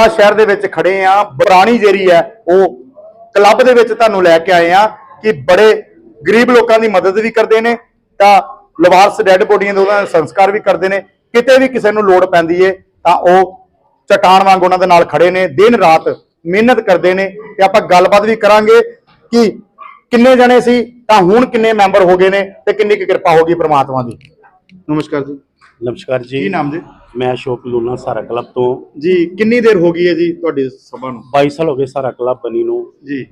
ਬਟਾਲਾ ਸ਼ਹਿਰ ਦੇ ਵਿੱਚ ਖੜੇ ਆ ਪੁਰਾਣੀ ਜਿਹੜੀ ਹੈ, ਉਹ ਕਲੱਬ ਦੇ ਵਿੱਚ ਤੁਹਾਨੂੰ ਲੈ ਕੇ ਆਏ ਆ ਕਿ ਬੜੇ ਗਰੀਬ ਲੋਕਾਂ ਦੀ ਮਦਦ ਵੀ ਕਰਦੇ ਨੇ, ਤਾਂ ਲਵਾਰਸ ਡੈੱਡ ਬੋਡੀਆਂ ਦੇ ਉਹਨਾਂ ਦਾ ਸੰਸਕਾਰ ਵੀ ਕਰਦੇ ਨੇ, ਕਿਤੇ ਵੀ ਕਿਸੇ ਨੂੰ ਲੋੜ ਪੈਂਦੀ ਏ, ਤਾਂ ਉਹ ਚਟਾਨ ਵਾਂਗ ਉਹਨਾਂ ਦੇ ਨਾਲ ਖੜੇ ਨੇ, ਦਿਨ ਰਾਤ ਮਿਹਨਤ ਕਰਦੇ ਨੇ, ਤੇ ਆਪਾਂ ਗੱਲਬਾਤ ਵੀ ਕਰਾਂਗੇ ਕਿ ਕਿੰਨੇ ਜਣੇ ਸੀ, ਤਾਂ ਹੁਣ ਕਿੰਨੇ ਮੈਂਬਰ ਹੋ ਗਏ ਨੇ, ਤੇ ਕਿੰਨੀ ਕੁ ਕਿਰਪਾ ਹੋ ਗਈ ਪ੍ਰਮਾਤਮਾ ਦੀ। ਨਮਸਕਾਰ ਜੀ। ਨਮਸਕਾਰ ਜੀ। ਕੀ ਨਾਮ ਜੀ? ਮੈਂ ਅਸ਼ੋਕ ਲੂਨਾ ਸਾਰਾ ਕਲੱਬ ਤੋਂ। ਜੀ ਕਿੰਨੀ ਦੇਰ ਹੋ ਗਈ ਹੈ ਜੀ ਤੁਹਾਡੀ ਸਭਾ ਨੂੰ? 22 ਸਾਲ ਹੋ ਗਏ ਸਾਰਾ ਕਲੱਬ ਬਣੀ ਨੂੰ। ਜੀ।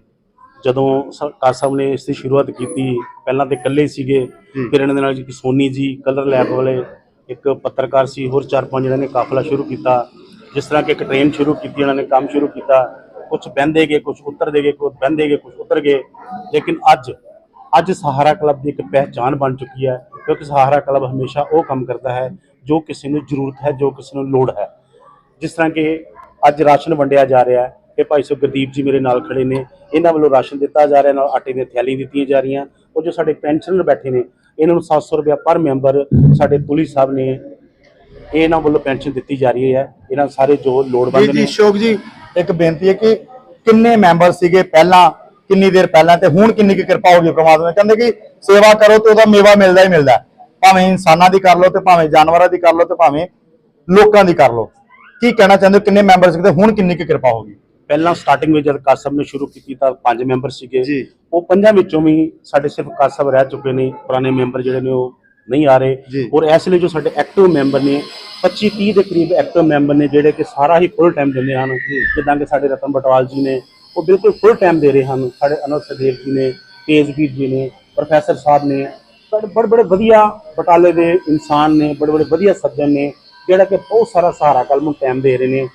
ਜਦੋਂ ਸਰਕਾਰ ਸਾਹਿਬ ਨੇ ਇਸ ਦੀ ਸ਼ੁਰੂਆਤ ਕੀਤੀ ਪਹਿਲਾਂ ਤੇ ਇਕੱਲੇ ਸੀਗੇ। ਫਿਰ ਇਹਨਾਂ ਦੇ ਨਾਲ ਜੀ ਸੋਨੀ ਜੀ ਕਲਰ ਲੈਬ ਵਾਲੇ ਇੱਕ ਪੱਤਰਕਾਰ ਸੀ ਹੋਰ ਚਾਰ ਪੰਜ ਜਣਾਂ ਨੇ ਕਾਫਲਾ ਸ਼ੁਰੂ ਕੀਤਾ। ਜਿਸ ਤਰ੍ਹਾਂ ਕਿ ਇੱਕ ਟ੍ਰੇਨ ਸ਼ੁਰੂ ਕੀਤੀ ਉਹਨਾਂ ਨੇ ਕੰਮ ਸ਼ੁਰੂ ਕੀਤਾ। ਕੁਝ ਬਹਿੰਦੇ ਗਏ ਕੁਝ ਉਤਰਦੇ ਗਏ ਕੁਝ ਬਹਿੰਦੇ ਗਏ ਕੁਝ ਉਤਰ ਗਏ। ਲੇਕਿਨ ਅੱਜ ਅੱਜ ਸਹਾਰਾ ਕਲੱਬ ਦੀ ਇੱਕ ਪਹਿਚਾਨ ਬਣ ਚੁੱਕੀ ਹੈ। ਕਿਉਂਕਿ ਸਹਾਰਾ ਕਲੱਬ ਹਮੇਸ਼ਾ ਉਹ ਕੰਮ ਕਰਦਾ ਹੈ ਜੋ ਕਿਸੇ ਨੂੰ ਜ਼ਰੂਰਤ ਹੈ ਜੋ ਕਿਸੇ ਨੂੰ ਲੋੜ ਹੈ। ਜਿਸ ਤਰ੍ਹਾਂ ਕਿ ਅੱਜ ਰਾਸ਼ਨ ਵੰਡਿਆ ਜਾ ਰਿਹਾ ਹੈ ਇਹ ਭਾਈ ਸਾਹਿਬ ਗੁਰਦੀਪ ਜੀ ਮੇਰੇ ਨਾਲ ਖੜੇ ਨੇ। ਇਹਨਾਂ ਵੱਲੋਂ ਰਾਸ਼ਨ ਦਿੱਤਾ ਜਾ ਰਿਹਾ ਨਾਲ ਆਟੇ ਦੀਆਂ ਥੈਲੀ ਦਿੱਤੀਆਂ ਜਾ ਰਹੀਆਂ। ਉਹ ਜੋ ਸਾਡੇ ਪੈਨਸ਼ਨਰ ਬੈਠੇ ਨੇ ਇਹਨਾਂ ਨੂੰ 700 ਰੁਪਇਆ ਪਰ ਮੈਂਬਰ ਸਾਡੇ ਪੁਲਿਸ ਸਾਹਿਬ ਨੇ ਇਹਨਾਂ ਵੱਲੋਂ ਪੈਨਸ਼ਨ ਦਿੱਤੀ ਜਾ ਰਹੀ ਹੈ। ਇਹਨਾਂ ਸਾਰੇ ਜੋ ਜੀ ਲੋੜਵੰਦ ਜੀ ਨੇ ਸ਼ੋਕ ਜੀ ਇੱਕ ਬੇਨਤੀ ਹੈ ਕਿ ਕਿੰਨੇ ਮੈਂਬਰ ਸੀਗੇ ਪਹਿਲਾਂ? ਕਿੰਨੀ ਦੇਰ ਪਹਿਲਾਂ ਤੇ ਹੁਣ ਕਿੰਨੀ ਕੁ ਕਿਰਪਾ ਹੋ ਗਈ ਪ੍ਰਮਾਤਮਾ? ਕਹਿੰਦੇ ਕਿ ਸੇਵਾ ਕਰੋ ਤੇ ਉਹਦਾ ਮੇਵਾ ਮਿਲਦਾ ਹੀ ਮਿਲਦਾ। ਭਾਵੇਂ ਇਨਸਾਨਾਂ ਦੀ ਕਰ ਲਓ ਤੇ ਭਾਵੇਂ ਜਾਨਵਰਾਂ ਦੀ ਕਰ ਲਓ ਤੇ ਭਾਵੇਂ ਲੋਕਾਂ ਦੀ ਕਰ ਲਓ ਕੀ ਕਹਿਣਾ ਚਾਹੁੰਦੇ ਹੋ ਕਿੰਨੇ ਮੈਂਬਰ ਸੀਗੇ ਤੇ ਹੁਣ ਕਿੰਨੀ ਕੁ ਕਿਰਪਾ ਹੋ ਗਈ ਪਹਿਲਾਂ ਸਟਾਰਟਿੰਗ ਵਿੱਚ ਜਦ ਕਾਸਮ ਨੇ ਸ਼ੁਰੂ ਕੀਤੀ ਤਾਂ ਪੰਜ ਮੈਂਬਰ ਸੀਗੇ ਜੀ। ਉਹ ਪੰਜਾਂ ਵਿੱਚੋਂ ਵੀ ਸਾਡੇ ਸਿਰਫ ਕਾਸਮ ਰਹਿ ਚੁੱਕੇ ਨੇ ਪੁਰਾਣੇ ਮੈਂਬਰ ਜਿਹੜੇ ਨੇ ਉਹ ਨਹੀਂ ਆ ਰਹੇ। ਔਰ ਇਸ ਲਈ ਜੋ ਸਾਡੇ ਐਕਟਿਵ ਮੈਂਬਰ ਨੇ 25 30 ਦੇ ਕਰੀਬ ਐਕਟਿਵ ਮੈਂਬਰ ਨੇ ਜਿਹੜੇ ਕਿ ਸਾਰਾ ਹੀ ਫੁੱਲ ਟਾਈਮ ਦਿੰਦੇ ਹਨ ਜਿੱਦਾਂ ਕਿ ਸਾਡੇ ਰਤਨ ਬਟਵਾਲ ਜੀ ਨੇ ਉਹ ਬਿਲਕੁਲ ਫੁੱਲ ਟਾਈਮ ਦੇ ਰਹੇ ਹਨ। ਸਾਡੇ ਅਨੰਦ ਸਦੇਵ ਜੀ ਨੇ, ਤੇਜਵੀਰ ਜੀ ਨੇ, ਪ੍ਰੋਫੈਸਰ ਸਾਹਿਬ ਨੇ ਬੜੇ ਬੜੇ ਵਧੀਆ ਬਟਾਲੇ ਦੇ ਇਨਸਾਨ ਨੇ, ਬੜੇ ਬੜੇ ਵਧੀਆ ਸੱਜਣ ਨੇ, ਜਿਹੜਾ ਕਿ ਬਹੁਤ ਸਾਰਾ ਸਹਾਰਾ ਕਲਮ ਨੂੰ ਟਾਈਮ ਦੇ ਰਹੇ ਨੇ।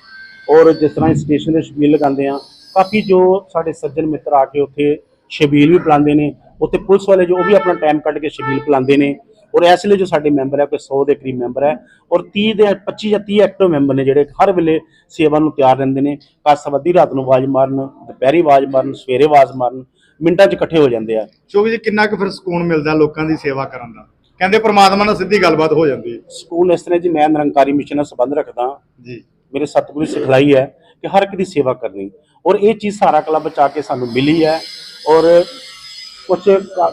ਔਰ ਜਿਸ ਤਰ੍ਹਾਂ ਹੀ ਸਟੇਸ਼ਨ ਦੇ ਸ਼ਬੀਲ ਲਗਾਉਂਦੇ ਆ ਕਾਫੀ ਜੋ ਸਾਡੇ ਸੱਜਣ ਮਿੱਤਰ ਆ ਕੇ ਉੱਥੇ ਸ਼ਬੀਲ ਵੀ ਪਿਲਾਉਂਦੇ ਨੇ, ਉੱਥੇ ਪੁਲਿਸ ਵਾਲੇ ਜੋ ਉਹ ਵੀ ਆਪਣਾ ਟਾਈਮ ਕੱਢ ਕੇ ਸ਼ਬੀਲ ਪਿਲਾਉਂਦੇ ਨੇ। ਔਰ ਇਸ ਲਈ ਜੋ ਸਾਡੇ ਮੈਂਬਰ ਹੈ ਕੋਈ 100 ਦੇ ਕਰੀਬ ਮੈਂਬਰ ਹੈ ਔਰ 30 ਦੇ 25 ਜਾਂ 30 ਐਕਟਿਵ ਮੈਂਬਰ ਨੇ ਜਿਹੜੇ ਹਰ ਵੇਲੇ ਸੇਵਾ ਨੂੰ ਤਿਆਰ ਰਹਿੰਦੇ ਨੇ ਕਾਸਾ ਅੱਧੀ ਰਾਤ ਨੂੰ ਆਵਾਜ਼ ਮਾਰਨ ਦੁਪਹਿਰੀ ਆਵਾਜ਼ ਮਾਰਨ ਸਵੇਰੇ ਆਵਾਜ਼ ਮਾਰਨ ਮਿੰਟਾਂ 'ਚ ਇਕੱਠੇ ਹੋ ਜਾਂਦੇ ਆ। ਸ਼ੋਕ ਜੀ ਕਿੰਨਾ ਕੁ ਫਿਰ ਸਕੂਨ ਮਿਲਦਾ ਲੋਕਾਂ ਦੀ ਸੇਵਾ ਕਰਨ ਦਾ? ਕਹਿੰਦੇ ਪ੍ਰਮਾਤਮਾ ਨਾਲ ਸਿੱਧੀ ਗੱਲਬਾਤ ਹੋ ਜਾਂਦੀ ਹੈ। ਸਕੂਲ ਇਸ ਤਰ੍ਹਾਂ ਜੀ ਮੈਂ ਨਿਰੰਕਾਰੀ ਮਿਸ਼ਨ ਨਾਲ ਸੰਬੰਧ ਰੱਖਦਾ। ਜੀ। ਮੇਰੇ ਸਤਿਗੁਰੂ ਸਿਖਲਾਈ ਹੈ ਕਿ ਹਰ ਇੱਕ ਦੀ ਸੇਵਾ ਕਰਨੀ। ਔਰ ਇਹ ਚੀਜ਼ ਸਾਰਾ ਕਲੱਬ ਚ ਆ ਕੇ ਸਾਨੂੰ ਮਿਲੀ ਹੈ। ਔਰ ਕੁਝ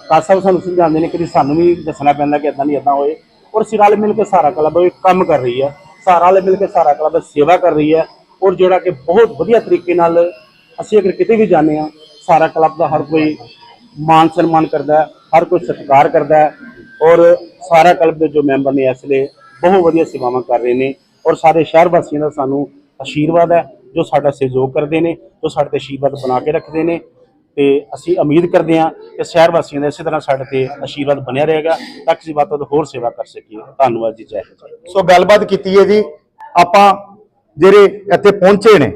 ਕਾਸਾ ਸਾਨੂੰ ਸਮਝਾਉਂਦੇ ਨੇ ਕਿ ਸਾਨੂੰ ਵੀ ਦੱਸਣਾ ਪੈਂਦਾ ਕਿ ਇਦਾਂ ਨਹੀਂ ਇਦਾਂ ਹੋਏ। ਔਰ ਅਸੀਂ ਰਲ ਮਿਲ ਕੇ ਸਾਰਾ ਕਲੱਬ ਕੰਮ ਕਰ ਰਹੀ ਹੈ। ਸਾਰਾ ਰਲ ਮਿਲ ਕੇ ਸਾਰਾ ਕਲੱਬ ਸੇਵਾ ਕਰ ਰਹੀ ਹੈ। ਔਰ ਜਿਹੜਾ ਕਿ ਬਹੁਤ ਵਧੀਆ ਤਰੀਕੇ ਨਾਲ ਅਸੀਂ ਅਗਰ ਕਿਤੇ ਵੀ ਜਾਂਦੇ ਆ ਸਾਰਾ ਕਲੱਬ ਦਾ ਹਰ ਕੋਈ ਮਾਨ ਸਨਮਾਨ ਕਰਦਾ ਹੈ, ਹਰ ਕੋਈ ਸਤਿਕਾਰ ਕਰਦਾ ਹੈ। ਔਰ ਸਾਰਾ ਕਲੱਬ ਦੇ ਜੋ ਮੈਂਬਰ ਨੇ ਇਸ ਲਈ ਬਹੁਤ ਵਧੀਆ ਸੇਵਾਵਾਂ ਕਰ ਰਹੇ ਨੇ। ਔਰ ਸਾਰੇ ਸ਼ਹਿਰ ਵਾਸੀਆਂ ਦਾ ਸਾਨੂੰ ਆਸ਼ੀਰਵਾਦ ਹੈ, ਜੋ ਸਾਡਾ ਸਹਿਯੋਗ ਕਰਦੇ ਨੇ, ਜੋ ਸਾਡੇ ਤੇ ਆਸ਼ੀਰਵਾਦ ਬਣਾ ਕੇ ਰੱਖਦੇ ਨੇ। ਤੇ ਅਸੀਂ ਉਮੀਦ ਕਰਦੇ ਹਾਂ ਕਿ ਸ਼ਹਿਰ ਵਾਸੀਆਂ ਦਾ ਇਸੇ ਤਰ੍ਹਾਂ ਸਾਡੇ ਤੇ ਆਸ਼ੀਰਵਾਦ ਬਣਿਆ ਰਹੇਗਾ। ਤਾਂ ਕਿ ਅਸੀਂ ਵੱਧ ਤੋਂ ਵੱਧ ਹੋਰ ਸੇਵਾ ਕਰ ਸਕੀਏ। ਧੰਨਵਾਦ ਜੀ, ਜੈ ਹਿੰਦ। ਸੋ ਗੱਲਬਾਤ ਕੀਤੀ ਹੈ ਜੀ। ਆਪਾਂ ਜਿਹੜੇ ਇੱਥੇ ਪਹੁੰਚੇ ਨੇ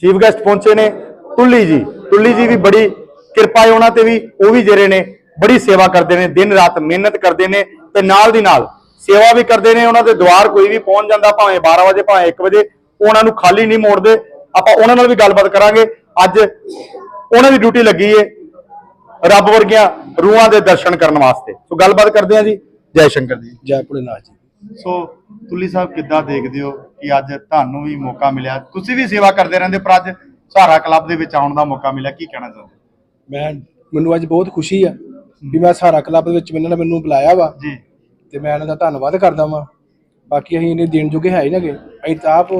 ਚੀਫ ਗੈਸਟ ਪਹੁੰਚੇ ਨੇ ਤੁੱਲੀ ਜੀ। ਤੁੱਲੀ ਜੀ ਵੀ ਬੜੀ ਕਿਰਪਾ ਹੈ ਉਹਨਾਂ ਤੇ ਵੀ, ਉਹ ਵੀ ਜਿਹੜੇ ਨੇ ਬੜੀ ਸੇਵਾ ਕਰਦੇ ਨੇ, ਦਿਨ ਰਾਤ ਮਿਹਨਤ ਕਰਦੇ ਨੇ ਤੇ ਨਾਲ ਦੀ ਨਾਲ ਸੇਵਾ ਵੀ ਕਰਦੇ ਨੇ। ਉਹਨਾਂ ਦੇ ਦੁਆਰ ਕੋਈ ਵੀ ਪਹੁੰਚ ਜਾਂਦਾ ਭਾਵੇਂ 12 ਵਜੇ, ਭਾਵੇਂ 1 ਵਜੇ, ਉਹਨਾਂ ਨੂੰ ਖਾਲੀ ਨਹੀਂ ਮੋੜਦੇ। ਆਪਾਂ ਉਹਨਾਂ ਨਾਲ ਵੀ ਗੱਲਬਾਤ ਕਰਾਂਗੇ। ਅੱਜ ਉਹਨਾਂ ਦੀ ਡਿਊਟੀ ਲੱਗੀ ਏ ਰੱਬ ਵਰਗੀਆਂ ਰੂਹਾਂ ਦੇ ਦਰਸ਼ਨ ਕਰਨ ਵਾਸਤੇ। ਸੋ ਗੱਲਬਾਤ ਕਰਦੇ ਹਾਂ ਜੀ। ਜੈ ਸ਼ੰਕਰ ਜੀ। ਜੈ ਭੋਲੇਨਾਥ ਜੀ। ਸੋ ਤੁੱਲੀ ਸਾਹਿਬ ਕਿੱਦਾਂ ਦੇਖਦੇ ਹੋ ਕਿ ਅੱਜ ਤੁਹਾਨੂੰ ਵੀ ਮੌਕਾ ਮਿਲਿਆ? ਤੁਸੀਂ ਵੀ ਸੇਵਾ ਕਰਦੇ ਰਹਿੰਦੇ ਪਰ ਅੱਜ ਸਹਾਰਾ ਕਲੱਬ ਦੇ ਵਿੱਚ ਆਉਣ ਦਾ ਮੌਕਾ ਮਿਲਿਆ। ਕੀ ਕਹਿਣਾ ਚਾਹੁੰਦੇ ਮੈਂ ਮੈਨੂੰ ਅੱਜ ਬਹੁਤ ਖੁਸ਼ੀ ਆ ਵੀ ਮੈਂ ਸਾਰਾ ਕਲੱਬ ਦੇ ਵਿੱਚ ਇਹਨਾਂ ਨੇ ਮੈਨੂੰ ਬੁਲਾਇਆ ਵਾ। ਜੀ। ਤੇ ਮੈਂ ਇਹਨਾਂ ਦਾ ਧੰਨਵਾਦ ਕਰਦਾ ਵਾਂ। ਬਾਕੀ ਅਸੀਂ ਇਹਨੇ ਦੇਣ ਜੋਗੇ ਹੈ ਹੀ ਨਗੇ। ਅਸੀਂ ਤਾਂ ਆਪ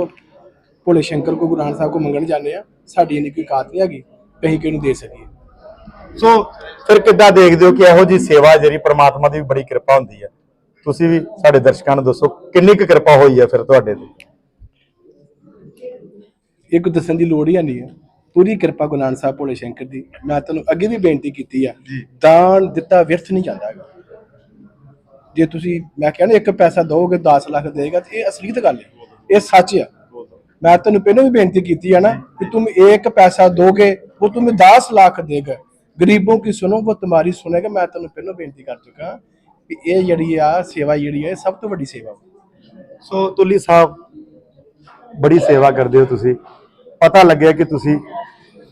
ਭੋਲੇ ਸ਼ੰਕਰ ਕੋ ਗੁਰੂ ਨਾਨਕ ਸਾਹਿਬ ਕੋ ਮੰਗਣ ਜਾਂਦੇ ਆ ਸਾਡੀ ਇੰਨੀ ਕੋਈ ਕਾਤ ਨਹੀਂ ਹੈਗੀ। ਕਹੀਂ ਕਿਹਨੂੰ ਦੇ ਸਕੀਏ। ਸੋ ਫਿਰ ਕਿੱਦਾਂ ਦੇਖਦੇ ਹੋ ਕਿ ਇਹੋ ਜੀ ਸੇਵਾ ਜਿਹੜੀ ਪ੍ਰਮਾਤਮਾ ਦੀ ਵੀ ਬੜੀ ਕਿਰਪਾ ਹੁੰਦੀ ਹੈ? ਤੁਸੀਂ ਵੀ ਸਾਡੇ ਦਰਸ਼ਕਾਂ ਨੂੰ ਦੱਸੋ ਕਿੰਨੀ ਕੁ ਕਿਰਪਾ ਹੋਈ ਹੈ ਫਿਰ ਤੁਹਾਡੇ ਤੇ? ਇਹ ਕੋਈ ਦੀ ਲੋੜ ਹੀ ਨਹੀਂ ਹੈ। ਪੂਰੀ ਕਿਰਪਾ ਗੁਰੂ ਸਾਹਿਬ ਭੋਲੇ ਸ਼ੰਕਰ ਦੀ। ਮੈਂ ਤੁਹਾਨੂੰ ਅੱਗੇ ਵੀ ਬੇਨਤੀ ਕੀਤੀ ਆ ਦਾਨ ਦਿੱਤਾ ਵਿਅਰਥ ਨਹੀਂ ਜਾਂਦਾ ਹੈਗਾ। ਜੇ ਤੁਸੀਂ ਮੈਂ ਕਹਿੰਦਾ ਇੱਕ ਪੈਸਾ ਦੋਗੇ 10 ਲੱਖ ਦੇਗਾ ਤੇ ਇਹ ਅਸਲੀਤ ਗੱਲ ਹੈ। ਇਹ ਸੱਚ ਆ। ਮੈਂ ਤੁਹਾਨੂੰ ਪਹਿਲਾਂ ਵੀ ਬੇਨਤੀ ਕੀਤੀ ਆ ਨਾ ਕਿ ਤੂੰ ਇੱਕ ਪੈਸਾ ਦੋਗੇ वो तुम्हें दस लाख देगा गरीबों की सुनो वो तुम्हारी सुनेगा मैं तेन पहले बेनती कर चुका कि ये जड़ी आ सेवा जड़ी है सब तो बड़ी सेवा ਸੋ ਤੁੱਲੀ ਸਾਹਿਬ ਬੜੀ ਸੇਵਾ ਕਰਦੇ ਹੋ ਤੁਸੀਂ ਪਤਾ ਲੱਗਿਆ ਕਿ ਤੁਸੀਂ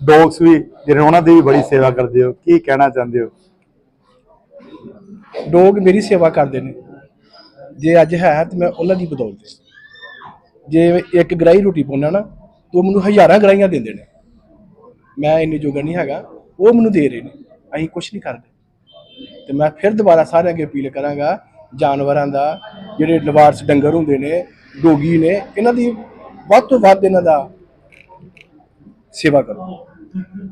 ਡੌਗਸ ਵੀ ਜਿਹੜੇ ਉਹਨਾਂ ਦੀ ਵੀ ਬੜੀ ਸੇਵਾ ਕਰਦੇ ਹੋ ਕੀ ਕਹਿਣਾ ਚਾਹੁੰਦੇ ਹੋ ਲੋਕ ਮੇਰੀ ਸੇਵਾ ਕਰਦੇ ਨੇ ਜੇ ਅੱਜ ਹੈ ਤੇ ਮੈਂ ਉਹਨਾਂ ਦੀ ਬਦੌਲਤ ਹੈ। ਜੇ ਇੱਕ ਗਰਾਈ ਰੋਟੀ ਪਾਉਣਾ ਨਾ ਤੋ ਮੈਨੂੰ ਹਜ਼ਾਰਾਂ ਗਰਾਈਆਂ ਦਿੰਦੇ ਨੇ ਮੈਂ ਇੰਨੀ ਜੋਗਾ ਨਹੀਂ ਹੈਗਾ, ਉਹ ਮੈਨੂੰ ਦੇ ਰਹੇ ਨੇ। ਅਸੀਂ ਕੁਝ ਨਹੀਂ ਕਰਦੇ। ਤੇ ਮੈਂ ਫਿਰ ਦੁਬਾਰਾ ਸਾਰਿਆਂ ਅੱਗੇ ਅਪੀਲ ਕਰਾਂਗਾ, ਜਾਨਵਰਾਂ ਦਾ, ਜਿਹੜੇ ਲਵਾਰਸ ਡੰਗਰ ਹੁੰਦੇ ਨੇ, ਡੋਗੀ ਨੇ, ਇਹਨਾਂ ਦੀ ਵੱਧ ਤੋਂ ਵੱਧ ਇਹਨਾਂ ਦਾ ਸੇਵਾ ਕਰੋ।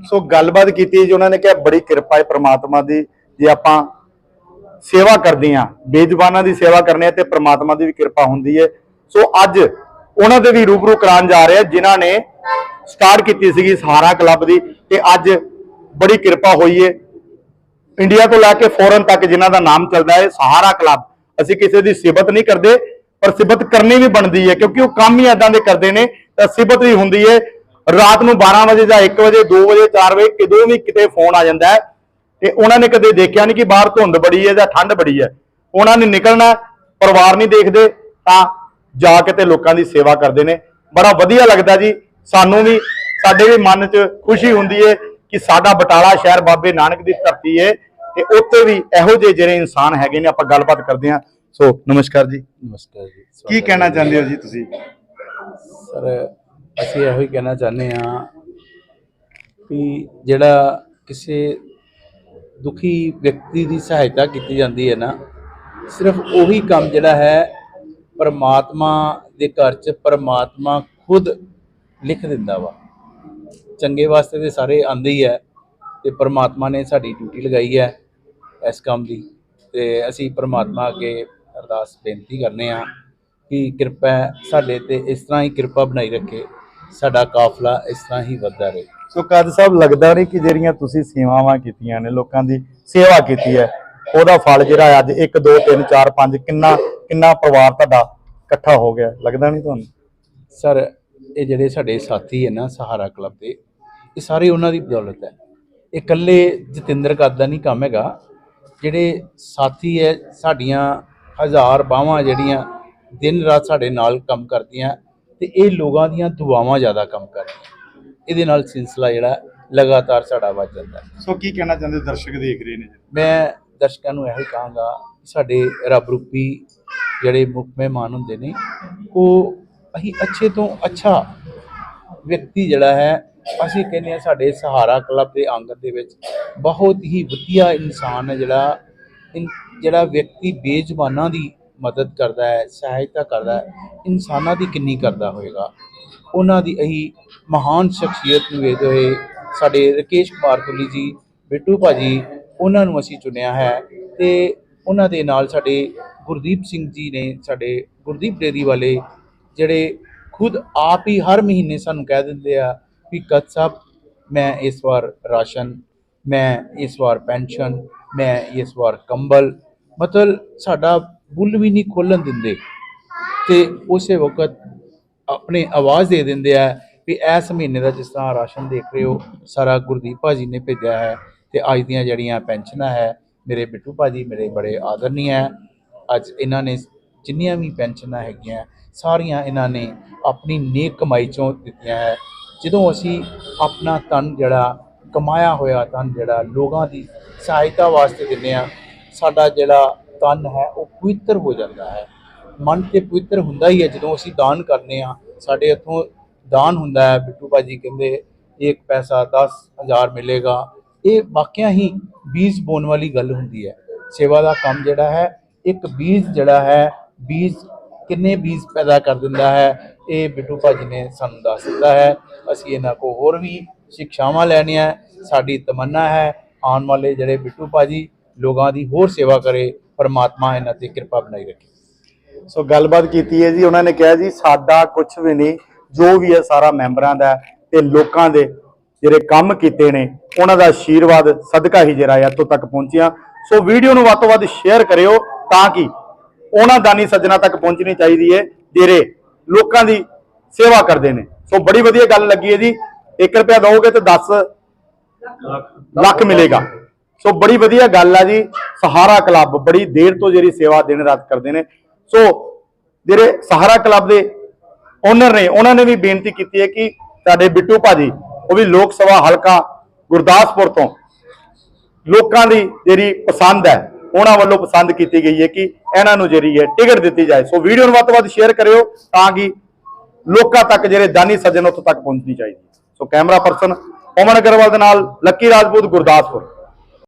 ਸੋ ਗੱਲਬਾਤ ਕੀਤੀ ਜੀ, ਉਹਨਾਂ ਨੇ ਕਿਹਾ ਬੜੀ ਕਿਰਪਾ ਹੈ ਪ੍ਰਮਾਤਮਾ ਦੀ, ਜੇ ਆਪਾਂ ਸੇਵਾ ਕਰਦੇ ਆ ਬੇਜ਼ੁਬਾਨਾਂ ਦੀ ਸੇਵਾ ਕਰਨੇ ਤੇ ਪ੍ਰਮਾਤਮਾ ਦੀ ਵੀ ਕਿਰਪਾ ਹੁੰਦੀ ਹੈ। ਸੋ ਅੱਜ ਉਹਨਾਂ ਦੇ ਵੀ ਰੂਬਰੂ ਕਰਾਉਣ ਜਾ ਰਹੇ ਆ, ਜਿਨ੍ਹਾਂ ਨੇ ਸਟਾਰਟ ਕੀਤੀ ਸੀਗੀ ਸਹਾਰਾ ਕਲੱਬ ਦੀ ਤੇ ਅੱਜ ਬੜੀ ਕਿਰਪਾ ਹੋਈ ਹੈ ਇੰਡੀਆ ਤੋਂ ਲੈ ਕੇ ਫੋਰਨ ਤੱਕ ਜਿਨ੍ਹਾਂ ਦਾ ਨਾਮ ਚੱਲਦਾ ਹੈ ਸਹਾਰਾ ਕਲੱਬ ਅਸੀਂ ਕਿਸੇ ਦੀ ਸਿਫਤ ਨਹੀਂ ਕਰਦੇ, ਪਰ ਸਿਫਤ ਕਰਨੀ ਵੀ ਬਣਦੀ ਹੈ ਕਿਉਂਕਿ ਉਹ ਕੰਮ ਹੀ ਐਦਾਂ ਦੇ ਕਰਦੇ ਨੇ, ਤਾਂ ਸਿਫਤ ਵੀ ਹੁੰਦੀ ਹੈ ਰਾਤ ਨੂੰ 12 ਵਜੇ ਜਾਂ 1 ਵਜੇ 2 ਵਜੇ 4 ਵਜੇ ਕਿਦੋਂ ਵੀ ਕਿਤੇ ਫੋਨ ਆ ਜਾਂਦਾ ਹੈ ਤੇ ਉਹਨਾਂ ਨੇ ਕਦੇ ਦੇਖਿਆ ਨਹੀਂ ਕਿ ਬਾਹਰ ਧੁੰਦ ਬੜੀ ਹੈ ਜਾਂ ਠੰਡ ਬੜੀ ਹੈ ਉਹਨਾਂ ਨੇ ਨਿਕਲਣਾ, ਪਰਿਵਾਰ ਨਹੀਂ ਦੇਖਦੇ, ਤਾਂ ਜਾ ਕੇ ਤੇ ਲੋਕਾਂ ਦੀ ਸੇਵਾ ਕਰਦੇ ਨੇ। ਬੜਾ ਵਧੀਆ ਲੱਗਦਾ ਜੀ। ਸਾਨੂੰ ਵੀ ਸਾਡੇ ਵੀ ਮਨ 'ਚ ਖੁਸ਼ੀ ਹੁੰਦੀ ਹੈ ਕਿ ਸਾਡਾ ਬਟਾਲਾ ਸ਼ਹਿਰ ਬਾਬੇ ਨਾਨਕ ਦੀ ਧਰਤੀ ਹੈ ਤੇ ਉੱਥੇ ਵੀ ਇਹੋ ਜਿਹੇ ਜਿਹੜੇ ਇਨਸਾਨ ਹੈਗੇ ਨੇ ਆਪਾਂ ਗੱਲਬਾਤ ਕਰਦੇ ਹਾਂ ਸੋ ਨਮਸਕਾਰ ਜੀ। ਨਮਸਕਾਰ ਜੀ। ਕੀ ਕਹਿਣਾ ਚਾਹੁੰਦੇ ਹੋ ਜੀ ਤੁਸੀਂ? ਸਰ ਅਸੀਂ ਇਹੋ ਹੀ ਕਹਿਣਾ ਚਾਹੁੰਦੇ ਹਾਂ ਕਿ ਜਿਹੜਾ ਕਿਸੇ ਦੁਖੀ ਵਿਅਕਤੀ ਦੀ ਸਹਾਇਤਾ ਕੀਤੀ ਜਾਂਦੀ ਹੈ ਨਾ ਸਿਰਫ ਉਹੀ ਕੰਮ ਜਿਹੜਾ ਹੈ ਪਰਮਾਤਮਾ ਦੇ ਘਰ 'ਚ ਪਰਮਾਤਮਾ ਖੁਦ ਲਿਖ ਦਿੰਦਾ ਵਾ। ਚੰਗੇ ਵਾਸਤੇ ਤੇ ਸਾਰੇ ਆਂਦੇ ਹੀ ਹੈ ਤੇ ਪਰਮਾਤਮਾ ਨੇ ਸਾਡੀ ਡਿਊਟੀ ਲਗਾਈ ਹੈ ਇਸ ਕੰਮ ਦੀ। ਤੇ ਅਸੀਂ ਪਰਮਾਤਮਾ ਅੱਗੇ ਅਰਦਾਸ ਬੇਨਤੀ ਕਰਨੇ ਆ ਕਿ ਕਿਰਪਾ ਸਾਡੇ ਤੇ ਇਸ ਤਰ੍ਹਾਂ ਹੀ ਕਿਰਪਾ ਬਣਾਈ ਰੱਖੇ ਸਾਡਾ ਕਾਫਲਾ ਇਸ ਤਰ੍ਹਾਂ ਹੀ ਵੱਧਦਾ ਰਹੇ। ਸੋ ਕਾਦ ਸਾਹਿਬ ਲੱਗਦਾ ਨਹੀਂ ਕਿ ਜਿਹੜੀਆਂ ਤੁਸੀਂ ਸੇਵਾਵਾਂ ਕੀਤੀਆਂ ਨੇ ਲੋਕਾਂ ਦੀ ਸੇਵਾ ਕੀਤੀ ਹੈ ਉਹਦਾ ਫਲ ਜਿਹੜਾ ਅੱਜ 1 2 3 4 5 ਕਿੰਨਾ ਕਿੰਨਾ ਪਰਿਵਾਰ ਤੁਹਾਡਾ ਇਕੱਠਾ ਹੋ ਗਿਆ ਲੱਗਦਾ ਨਹੀਂ ਤੁਹਾਨੂੰ? ਸਰ ਇਹ ਜਿਹੜੇ ਸਾਡੇ ਸਾਥੀ ਹੈ ਨਾ ਸਹਾਰਾ ਕਲੱਬ ਦੇ ਇਹ ਸਾਰੇ ਉਹਨਾਂ ਦੀ ਬਦੌਲਤ ਹੈ। ਇਹ ਇਕੱਲੇ ਜਤਿੰਦਰ ਕਾਦ ਦਾ ਨਹੀਂ ਕੰਮ ਹੈਗਾ। ਜਿਹੜੇ ਸਾਥੀ ਹੈ ਸਾਡੀਆਂ ਹਜ਼ਾਰ ਬਾਹਾਂ ਜਿਹੜੀਆਂ ਦਿਨ ਰਾਤ ਸਾਡੇ ਨਾਲ ਕੰਮ ਕਰਦੀਆਂ ਤੇ ਇਹ ਲੋਕਾਂ ਦੀਆਂ ਦੁਆਵਾਂ ਜ਼ਿਆਦਾ ਕੰਮ ਕਰਦੀਆਂ। ਇਹਦੇ ਨਾਲ ਸਿਲਸਿਲਾ ਜਿਹੜਾ ਲਗਾਤਾਰ ਸਾਡਾ ਵੱਧ ਜਾਂਦਾ ਸੋ ਕੀ ਕਹਿਣਾ ਚਾਹੁੰਦੇ ਦਰਸ਼ਕ ਦੇਖ ਰਹੇ ਨੇ ਮੈਂ ਦਰਸ਼ਕਾਂ ਨੂੰ ਇਹੋ ਕਹਾਂਗਾ ਸਾਡੇ ਰੱਬ ਰੂਪੀ ਜਿਹੜੇ ਮੁੱਖ ਮਹਿਮਾਨ ਹੁੰਦੇ ਨੇ ਉਹ ਅਸੀਂ ਅੱਛੇ ਤੋਂ ਅੱਛਾ ਵਿਅਕਤੀ ਜਿਹੜਾ ਹੈ, ਅਸੀਂ ਕਹਿੰਦੇ ਆ ਸਾਡੇ ਸਹਾਰਾ ਕਲੱਬ ਦੇ ਆਂਗਨ ਦੇ ਵਿੱਚ ਬਹੁਤ ਹੀ ਵਧੀਆ ਇਨਸਾਨ ਹੈ ਜਿਹੜਾ ਜਿਹੜਾ ਵਿਅਕਤੀ ਬੇਜ਼ਬਾਨਾਂ ਦੀ ਮਦਦ ਕਰਦਾ ਹੈ, ਸਹਾਇਤਾ ਕਰਦਾ ਹੈ, ਇਨਸਾਨਾਂ ਦੀ ਕਿੰਨੀ ਕਰਦਾ ਹੋਵੇਗਾ ਉਹਨਾਂ ਦੀ ਅਸੀਂ ਮਹਾਨ ਸ਼ਖਸੀਅਤ ਨੂੰ ਵੇਖਦੇ ਹੋਏ ਸਾਡੇ ਰਕੇਸ਼ ਕੁਮਾਰ ਕੁਲੀ ਜੀ, ਬਿੱਟੂ ਭਾਜੀ, ਉਹਨਾਂ ਨੂੰ ਅਸੀਂ ਚੁਣਿਆ ਹੈ ਤੇ ਉਹਨਾਂ ਦੇ ਨਾਲ ਸਾਡੇ ਗੁਰਦੀਪ ਸਿੰਘ ਜੀ ਨੇ ਸਾਡੇ ਗੁਰਦੀਪ ਡੇਰੀ ਵਾਲੇ ਜਿਹੜੇ ਖੁਦ ਆਪ ਹੀ ਹਰ ਮਹੀਨੇ ਸਾਨੂੰ ਕਹਿ ਦਿੰਦੇ ਆ ਵੀ ਕਤ ਸਾਹਿਬ, ਮੈਂ ਇਸ ਵਾਰ ਰਾਸ਼ਨ, ਮੈਂ ਇਸ ਵਾਰ ਪੈਨਸ਼ਨ, ਮੈਂ ਇਸ ਵਾਰ ਕੰਬਲ। ਮਤਲਬ ਸਾਡਾ ਬੁੱਲ ਵੀ ਨਹੀਂ ਖੋਲਣ ਦਿੰਦੇ। ਤੇ ਉਸੇ ਵਕਤ ਆਪਣੇ ਆਵਾਜ਼ ਦੇ ਦਿੰਦੇ ਆ ਵੀ ਇਸ ਮਹੀਨੇ ਦਾ ਜਿਸ ਤਰ੍ਹਾਂ ਰਾਸ਼ਨ ਦੇਖ ਰਹੇ ਹੋ, ਸਾਰਾ ਗੁਰਦੀਪ ਭਾਜੀ ਨੇ ਭੇਜਿਆ ਹੈ ਤੇ ਅੱਜ ਦੀਆਂ ਜਿਹੜੀਆਂ ਪੈਨਸ਼ਨਾਂ ਹੈ, ਮੇਰੇ ਬਿੱਟੂ ਭਾਜੀ ਮੇਰੇ ਬੜੇ ਆਦਰਨੀ ਹੈ ਅੱਜ ਇਹਨਾਂ ਨੇ ਜਿੰਨੀਆਂ ਵੀ ਪੈਨਸ਼ਨਾਂ ਹੈਗੀਆਂ, ਸਾਰੀਆਂ ਇਹਨਾਂ ਨੇ ਆਪਣੀ ਨੇਕ ਕਮਾਈ ਚੋਂ ਦਿੱਤੀਆਂ ਹੈ। ਜਦੋਂ ਅਸੀਂ ਆਪਣਾ ਧਨ ਜਿਹੜਾ ਕਮਾਇਆ ਹੋਇਆ ਧਨ ਜਿਹੜਾ ਲੋਕਾਂ ਦੀ ਸਹਾਇਤਾ ਵਾਸਤੇ ਦਿੰਦੇ ਆ ਸਾਡਾ ਜਿਹੜਾ ਧਨ ਹੈ ਉਹ ਪਵਿੱਤਰ ਹੋ ਜਾਂਦਾ ਹੈ। ਮਨ ਤੇ ਪਵਿੱਤਰ ਹੁੰਦਾ ਹੀ ਹੈ ਜਦੋਂ ਅਸੀਂ ਦਾਨ ਕਰਨੇ ਆ ਸਾਡੇ ਇੱਥੋਂ ਦਾਨ ਹੁੰਦਾ ਹੈ, ਬਿੱਟੂ ਭਾਜੀ ਕਹਿੰਦੇ, ਇੱਕ ਪੈਸਾ 10000 ਮਿਲੇਗਾ। ਇਹ ਵਾਕਿਆ ਹੀ ਬੀਜ ਬੋਨ ਵਾਲੀ ਗੱਲ ਹੁੰਦੀ ਹੈ। ਸੇਵਾ ਦਾ ਕੰਮ ਜਿਹੜਾ ਹੈ, ਇੱਕ ਬੀਜ ਜਿਹੜਾ ਹੈ ਬੀਜ, ਕਿੰਨੇ ਬੀਜ ਪੈਦਾ ਕਰ ਦਿੰਦਾ ਹੈ, ਇਹ ਬਿੱਟੂ ਭਾਜੀ ਨੇ ਸਾਨੂੰ ਦੱਸ ਦਿੱਤਾ ਹੈ। ਅਸੀਂ ਇਹਨਾਂ ਕੋ ਹੋਰ ਵੀ ਸਿੱਖਿਆਵਾਂ ਲੈਣੀਆਂ ਸਾਡੀ ਤਮੰਨਾ ਹੈ ਆਉਣ ਵਾਲੇ ਜਿਹੜੇ ਬਿੱਟੂ ਭਾਜੀ, ਲੋਕਾਂ ਦੀ ਹੋਰ ਸੇਵਾ ਕਰੇ, ਪਰਮਾਤਮਾ ਇਹਨਾਂ ਤੇ ਕਿਰਪਾ ਬਣਾਈ ਰੱਖੇ। ਸੋ ਗੱਲਬਾਤ ਕੀਤੀ ਹੈ ਜੀ, ਉਹਨਾਂ ਨੇ ਕਿਹਾ ਜੀ, ਸਾਡਾ ਕੁਝ ਵੀ ਨਹੀਂ, ਜੋ ਵੀ ਹੈ ਸਾਰਾ ਮੈਂਬਰਾਂ ਦਾ ਹੈ ਤੇ ਲੋਕਾਂ ਦੇ ਜਿਹੜੇ ਕੰਮ ਕੀਤੇ ਨੇ, ਉਹਨਾਂ ਦਾ ਆਸ਼ੀਰਵਾਦ ਸਦਕਾ ਹੀ ਜਿਹੜਾ ਹੈ ਇੱਥੋਂ ਤੱਕ ਪਹੁੰਚਿਆ। ਸੋ ਵੀਡੀਓ ਨੂੰ ਵੱਧ ਤੋਂ ਵੱਧ ਸ਼ੇਅਰ ਕਰਿਓ ਤਾਂ ਕਿ ਉਹਨਾਂ ਦਾਨੀ ਸੱਜਣਾ ਤੱਕ ਪਹੁੰਚਣੀ ਚਾਹੀਦੀ ਹੈ, ਜਿਹੜੇ ਲੋਕਾਂ ਦੀ ਸੇਵਾ ਕਰਦੇ ਨੇ। ਸੋ ਬੜੀ ਵਧੀਆ ਗੱਲ ਲੱਗੀ ਹੈ ਜੀ 1 ਰੁਪਿਆ ਦਓਗੇ ਤੇ 10 ਲੱਖ ਮਿਲੇਗਾ। ਸੋ ਬੜੀ ਵਧੀਆ ਗੱਲ ਆ ਜੀ। ਸਹਾਰਾ ਕਲੱਬ ਬੜੀ ਦੇਰ ਤੋਂ ਜਿਹੜੀ ਸੇਵਾ ਦਿਨ ਰਾਤ ਕਰਦੇ ਨੇ। ਸੋ ਜਿਹੜੇ ਸਹਾਰਾ ਕਲੱਬ ਦੇ ਓਨਰ ਨੇ, ਉਹਨਾਂ ਨੇ ਵੀ ਬੇਨਤੀ ਕੀਤੀ ਹੈ ਕਿ ਸਾਡੇ ਬਿੱਟੂ ਭਾਜੀ, ਉਹ ਵੀ ਲੋਕ ਸਭਾ ਹਲਕਾ ਗੁਰਦਾਸਪੁਰ ਤੋਂ ਲੋਕਾਂ ਦੀ ਜਿਹੜੀ ਪਸੰਦ ਹੈ ਉਹਨਾਂ ਵੱਲੋਂ ਪਸੰਦ ਕੀਤੀ ਗਈ ਹੈ ਕਿ ਇਹਨਾਂ ਨੂੰ ਜਿਹੜੀ ਹੈ ਟਿਕਟ ਦਿੱਤੀ ਜਾਏ। ਸੋ ਵੀਡੀਓ ਨੂੰ ਵੱਧ ਤੋਂ ਵੱਧ ਸ਼ੇਅਰ ਕਰਿਓ ਤਾਂ ਕਿ ਲੋਕਾਂ ਤੱਕ ਜਿਹੜੇ ਦਾਨੀ ਸੱਜਣ ਉੱਥੋਂ ਤੱਕ ਪਹੁੰਚਣੀ ਚਾਹੀਦੀ so camera person Pawan Agarwal ਦੇ ਨਾਲ ਲੱਕੀ ਰਾਜਪੂਤ ਗੁਰਦਾਸਪੁਰ।